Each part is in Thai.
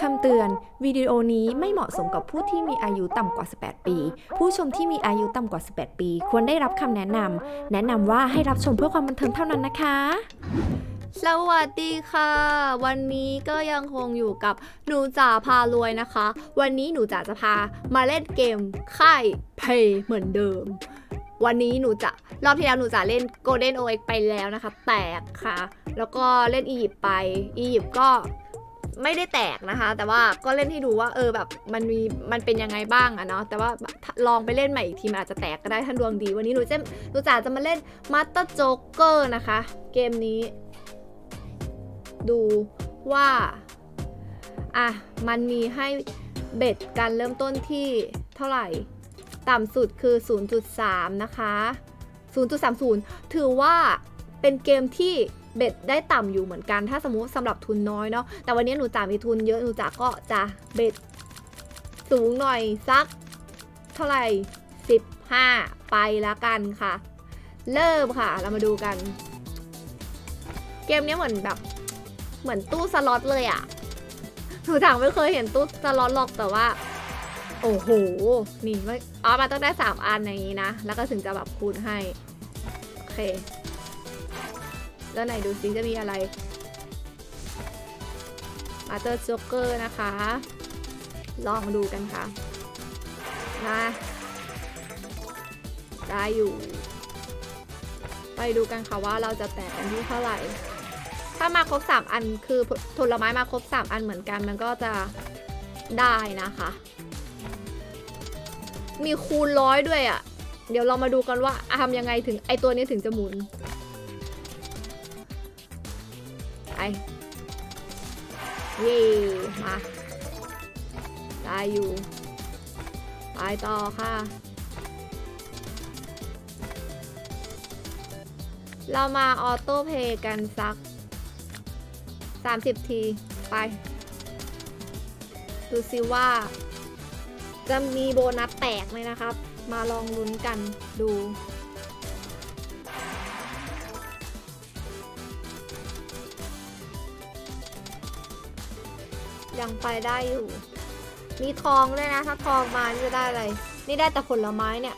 คำเตือน วิดีโอนี้ไม่เหมาะสมกับผู้ที่มีอายุต่ำกว่า 18 ปี ผู้ชมที่มีอายุต่ำกว่า 18 ปี ควรได้รับคำแนะนำ แนะนำว่าให้รับชมเพื่อความบันเทิงเท่านั้นนะคะ สวัสดีค่ะ วันนี้ก็ยังคงอยู่กับหนูจ๋าพารวยนะคะ วันนี้หนูจ๋าจะพามาเล่นเกมค่ายเพย์เหมือนเดิม วันนี้หนูจะรอบที่แล้วหนูจะเล่น Golden OX ไปแล้วนะคะ แตกค่ะ แล้วก็เล่นอียิปต์ไป อียิปต์ก็ ไม่ได้แตกนะคะ แต่ว่าก็เล่นให้ดูว่าเออแบบมันมีมันเป็นยังไงบ้างอะเนาะแต่ว่าลองไปเล่นใหม่อีกทีมันอาจจะแตกก็ได้ถ้านดวงดี วันนี้หนูจะหนูจ๋าจะมาเล่น Master Joker นะคะ เกมนี้ ดูว่าอะมันมีให้เบ็ดการเริ่มต้นที่เท่าไหร่ ต่ำสุดคือ 0.3 นะคะ 0.30 ถือว่าเป็นเกมที่ เบ็ดได้ต่ำอยู่เหมือนกัน ถ้าสมมุติสำหรับทุนน้อยเนาะแต่วันนี้หนูจ่ามีทุนเยอะหนูจ่าก็จะเบ็ดสูงหน่อยสัก เท่าไหร่15 ไปละกันค่ะ เริ่มค่ะเรามาดูกัน เกมนี้เหมือนแบบเหมือนตู้สล็อตเลยอะ่ะหนูถังไม่เคยเห็นตู้สล็อตหรอกแต่ว่า โอ้โห นี่ไม่อ๋อมาต้องได้สามอันอย่างนี้นะ แล้วก็ถึงจะแบบคูณให้ โอเค แล้วไหนดูซิจะมีอะไรมาเตอร์จ็อกเกอร์นะคะ ลองดูกันค่ะนะได้อยู่ ไปดูกันค่ะว่าเราจะแตกกันที่เท่าไหร่ ถ้ามาครบ 3 อันคือผลไม้มาครบ 3 อันเหมือนกันมันก็จะได้นะคะ มีคูณร้อยด้วยอะ่ะ เดี๋ยวเรามาดูกันว่าทำยังไงถึงไอตัวนี้ถึงจะหมุน ไปเย่มาได้อยู่ ไปต่อค่ะ เรามาออโต้เพย์กันสัก 30 ที ไป ดูซิว่า จะมีโบนัสแตกไหมนะครับ มาลองลุ้นกันดู ยังไปได้อยู่ มีทองด้วยนะ ถ้าทองมาจะได้อะไร นี่ได้แต่ผลไม้เนี่ย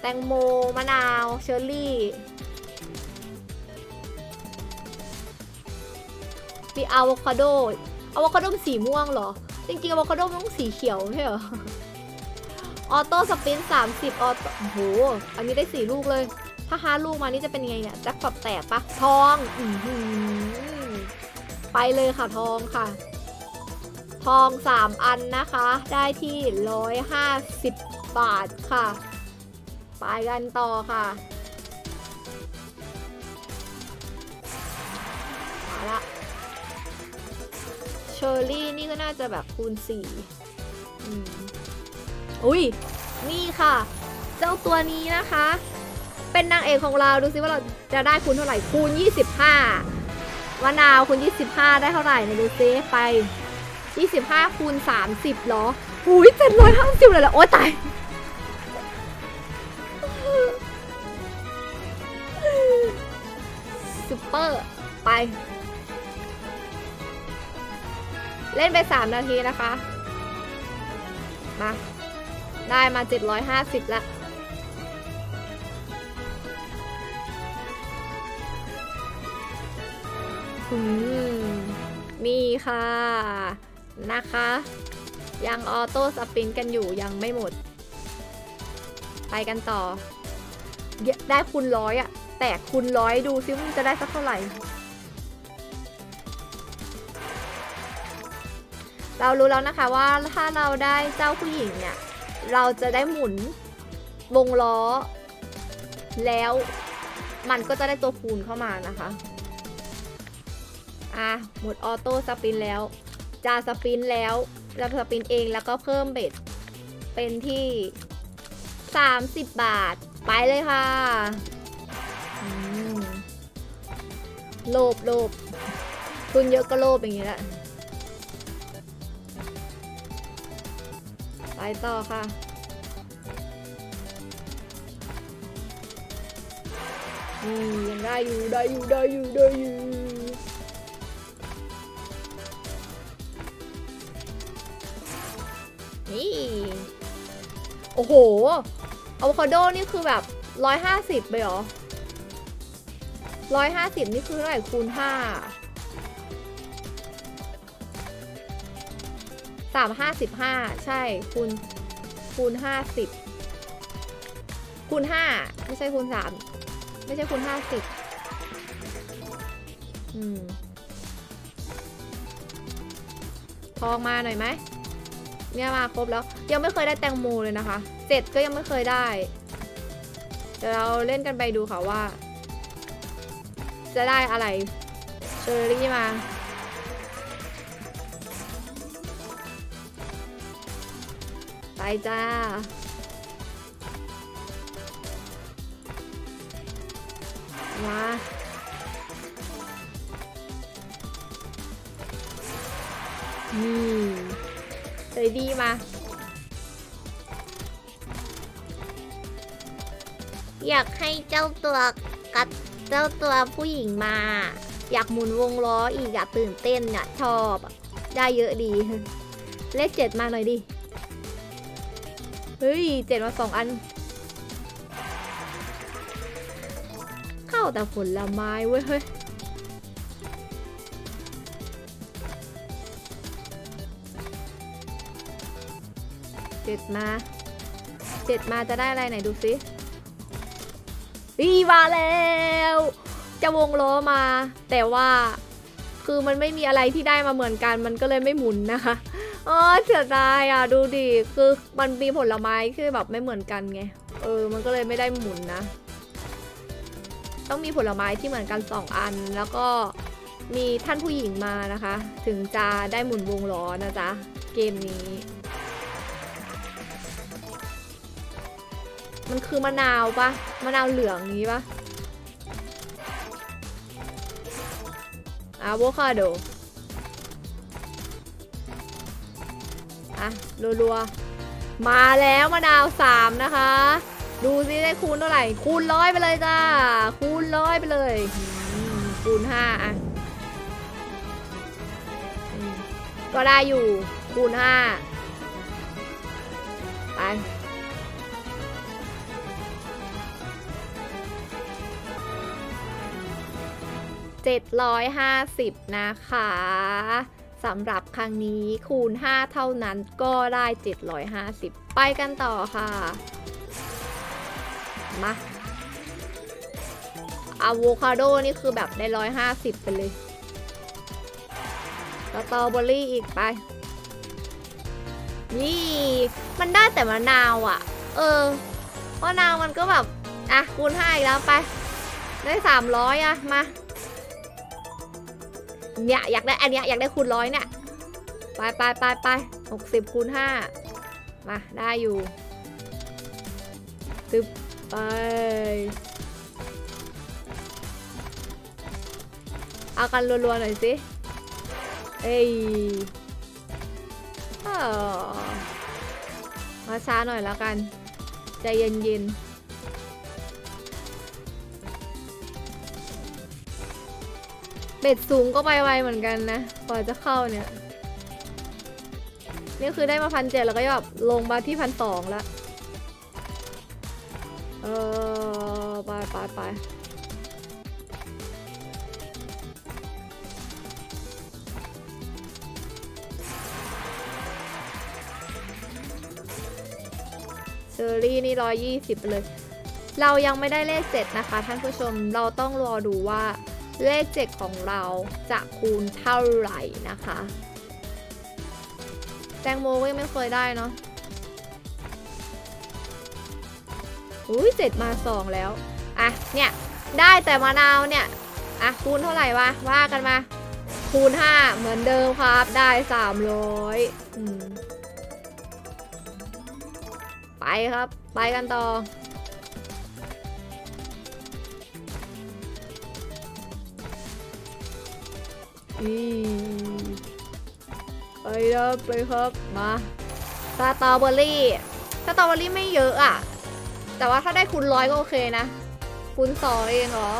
แตงโม มะนาว เชอร์รี่ มีอะโวคาโดอะโวคาโดสีม่วงเหรอ จริงๆอะโวคาโดมันต้องสีเขียวใช่เหรอ ออโต้สปินสามสิบออโต้โห อันนี้ได้สี่ลูกเลย ถ้าห้าลูกมานี่จะเป็นยังไงเนี่ยแจ็คพอตแตกปะทอง อือหือ ไปเลยค่ะทองค่ะ ทองสามอันนะคะ ได้ที่ร้อยห้าสิบบาทค่ะ ไปกันต่อค่ะมาละเชอร์รี่นี่ก็น่าจะแบบคูณสี่อืมอุ้ย นี่ค่ะ เจ้าตัวนี้นะคะ เป็นนางเอกของเราดูซิว่าเราจะได้คูณเท่าไหร่คูณ 25 มะนาวคูณ25 ได้เท่าไหร่เนี่ยดูซิไป 25คูณ30เหรอหุ้ย750เลยเหรอโอ๊ยตายซุปเปอร์ไป เล่นไป 3 นาทีนะคะ มา ได้มา 750แล้ว นี่ค่ะ นะคะ ยังออโต้สปินกันอยู่ยังไม่หมด ไปกันต่อ ได้คูณร้อยอะแตกคูณร้อยดูซิว่ามันจะได้สักเท่าไหร่ เรารู้แล้วนะคะว่าถ้าเราได้เจ้าผู้หญิงเนี่ย เราจะได้หมุนวงล้อ แล้วมันก็จะได้ตัวคูณเข้ามานะคะ อะหมดออโต้สปินแล้วจะสปินแล้วจะสปินเองแล้วก็เพิ่มเบ็ดเป็นที่ 30 บาท ไปเลยค่ะโลบโลบทุนเยอะก็โลบอย่างนี้แหละ ไปต่อค่ะอืมยังได้อยู่ได้อยู่ได้อยู่ได้อยู่ นี่ โอ้โหอะโวคาโดนี่คือแบบร้อยห้าสิบไปหรอร้อยห้าสิบนี่คือเท่าไหร่คูณห้าสามห้าสิบห้าใช่คูณคูณห้าสิบคูณห้าไม่ใช่คูณสามไม่ใช่คูณห้าสิบอืม ทองมาหน่อยไหม เนี่ยมาครบแล้วยังไม่เคยได้แตงโมเลยนะคะเจ็ดก็ยังไม่เคยได้เดี๋ยวเราเล่นกันไปดูค่ะว่า จะได้อะไรเชอรี่มาไปจ้ามานี่ เลยดีมา อยากให้เจ้าตัวกัดเจ้าตัวผู้หญิงมา อยากหมุนวงล้ออีกอยากตื่นเต้นอะชอบได้เยอะดี เลขเจ็ดมาหน่อยดิ เฮ้ยเจ็ดมาสองอัน เข้าแต่ผลไม้เว้ยเฮ้ย เจ็ดมาเจ็ดมาจะได้อะไรไหนดูสิอีมาแล้ว จะวงล้อมา แต่ว่าคือมันไม่มีอะไรที่ได้มาเหมือนกันมันก็เลยไม่หมุนนะคะอ๋อเสียดายอะดูดิคือมันมีผลไม้ที่แบบไม่เหมือนกันไงเออมันก็เลยไม่ได้หมุนนะ ต้องมีผลไม้ที่เหมือนกันสองอัน แล้วก็มีท่านผู้หญิงมานะคะ ถึงจะได้หมุนวงล้อนะจ๊ะเกมนี้ มันคือมะนาวปะมะนาวเหลืองนี้ปะอะโวคาโด อะรัวๆ มาแล้วมะนาวสามนะคะ ดูซิได้คูณเท่าไหร่ คูณร้อยไปเลยจ้า คูณร้อยไปเลย คูณห้าอะ ก็ได้อยู่ คูณห้าไป 750 นะคะสำหรับครั้งนี้คูณ 5 เท่านั้นก็ได้ 750 ไปกันต่อค่ะ มาอะโวคาโดนี่คือแบบได้ 150 ไปเลยสตรอเบอรี่อีกไป นี่ มันได้แต่มะนาวอะ่ะ เออมะนาวมันก็แบบ อะคูณ5อีกแล้วไป ได้ 300 อะ มา เนี่ยอยากได้อันเนี้ยอยากได้คูณร้อยเนี่ยไปไปไปไปหกสิบคูณห้ามาได้อยู่ตึบไปเอากันรัวๆหน่อยสิเอ้ยอมาช้าหน่อยแล้วกัน ใจเย็นๆ เบ็ดสูงก็ไปไวเหมือนกันนะกว่าจะเข้าเนี่ย นี่คือได้มาพันเจ็ดแล้วก็แบบลงมาที่พันสองล้วเออไปไปไปเชอรี่นี่ร้อยยี่สิบเลย เรายังไม่ได้เลขเจ็ดนะคะ ท่านผู้ชมเราต้องรอดูว่า เลข 7 ของเราจะคูณเท่าไหร่นะคะ แตงโมก็ยังไม่เคยได้เนาะอุ้ยเจ็ดมาสองแล้ว อะ เนี่ย ได้แต่มะนาวเนี่ย อะ คูณเท่าไหร่วะ ว่ากันมา คูณ 5 เหมือนเดิมครับ ได้ 300อืมไปครับ ไปกันต่อ อีไปครับไปครับมาสตรอเบอรี่สตรอเบอรี่ไม่เยอะอะแต่ว่าถ้าได้คูณร้อยก็โอเคนะคูณสองเองเหรอ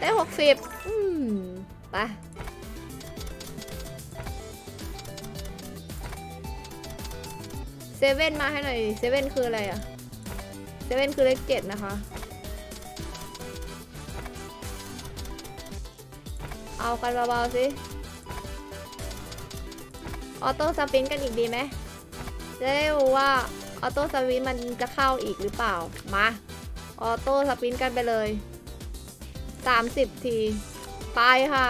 ได้หกสิบอืมไปเซเว่นมาให้หน่อยเซเว่นคืออะไรอะเซเว่นคือเลขเจ็ดนะคะ เอากันเบาๆสิออโต้สปินกันอีกดีไหมจะได้รู้ว่าออโต้สปินมันจะเข้าอีกหรือเปล่า มาออโต้สปินกันไปเลย 30 ที ไปค่ะ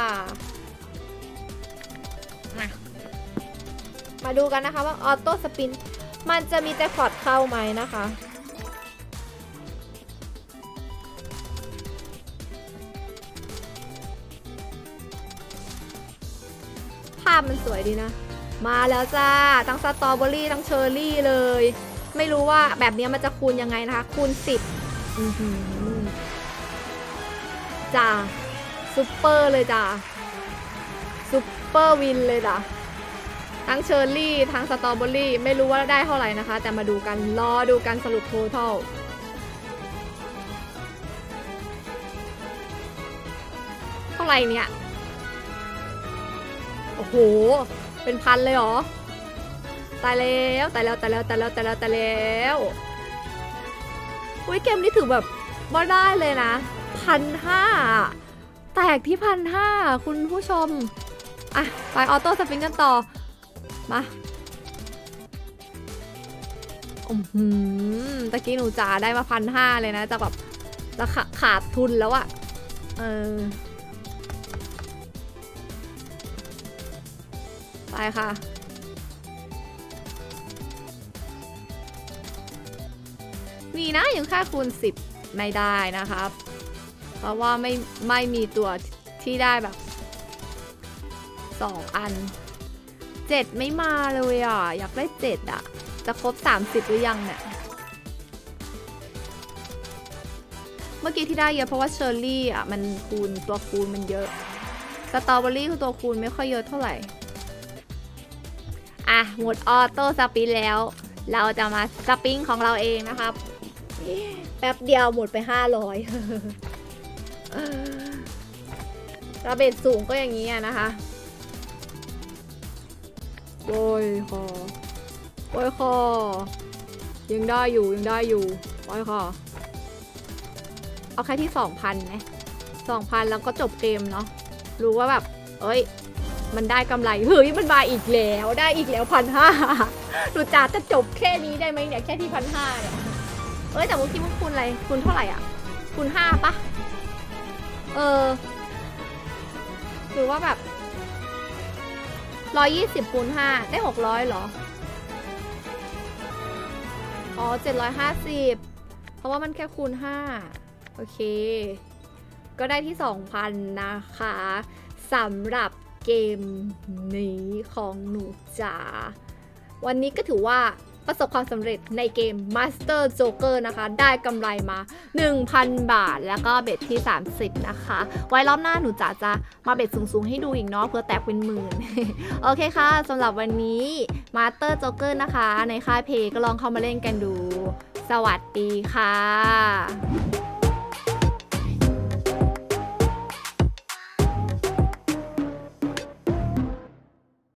มามาดูกันนะคะว่าออโต้สปินมันจะมีแจ็คพอตเข้าไหมนะคะาพมันสวยดีนะ มาแล้วจ้า ทั้งสตรอเบอรี่ทั้งเชอร์รี่เลย ไม่รู้ว่าแบบนี้มันจะคูณยังไงนะคะ คูณ 10จ้าซุปเปอร์เลยจ้าซุปเปอร์วินเลยจ้ะทั้งเชอร์รี่ทั้งสตรอเบอรี่ ไม่รู้ว่าได้เท่าไหร่นะคะ แต่มาดูกัน รอดูกันสรุปโททอลเท่าไหร่เนี่ย อ้โห เป็นพันเลยเหรอ ตายแล้วตายแล้วตายแล้วตายแล้วตายแล้วตายแล้วอุ้ยเกมนี้ถือแบบว่าได้เลยนะพันห้าแตกที่พันห้าคุณผู้ชม อะ ไปออโต้สปินกันต่อ มาอือหือตะกี้หนูจ๋าได้มาพันห้าเลยนะจะแบบจะขาขาดทุนแล้วอะเออ ไปค่ะ มีนะยังค่าคูณ 10 ไม่ได้นะครับ เพราะว่าไม่ไม่มีตัวที่ได้แบบ 2 อัน 7 ไม่มาเลยอะ อยากได้ 7 อะ จะครบ 30 หรือยังเนี่ยเมื่อกี้ที่ได้เยอะเพราะว่าเชอร์รี่อะมันคูณตัวคูณมันเยอะ สตรอเบอรี่คือตัวคูณไม่ค่อยเยอะเท่าไหร่ อะหมดออโต้สปินแล้ว เราจะมาสปินของเราเองนะครับ แป๊บเดียวหมดไป 500ระเบิดสูงก็อย่างนี้อะนะคะโอยคอโอยคอยังได้อยู่ยังได้อยู่โอยคอเอาแค่ที่ 2,000ไหม2,000 แล้วก็จบเกมเนาะรู้ว่าแบบ เอ้ย มันได้กำไรเฮ้ยมันมาอีกแล้วได้อีกแล้วพันห้าหนูจ๋าจะจบแค่นี้ได้ไหมเนี่ยแค่ที่พันห้าเนี่ยเอ้ยแต่เมื่อกี้มันคูณอะไรคูณเท่าไหร่อะคูณห้าปะเออหรือว่าแบบร้อยยี่สิบคูณห้าได้หกร้อยเหรอ อ๋อเจ็ดร้อยห้าสิบเพราะว่ามันแค่คูณห้าโอเค ก็ได้ที่สองพันนะคะสำหรับ เกมนี้ของหนูจ๋าวันนี้ก็ถือว่าประสบความสำเร็จในเกม Master Joker นะคะ ได้กำไรมา 1,000 บาทแล้วก็เบ็ดที่ 30 นะคะ ไว้รอบหน้าหนูจ๋าจะมาเบ็ดสูง ๆ ให้ดูอีกเนาะเพื่อแตกเป็นหมื่น โอเคค่ะสำหรับวันนี้ Master Joker นะคะ ในค่ายเพลก็ลองเข้ามาเล่นกันดู สวัสดีค่ะ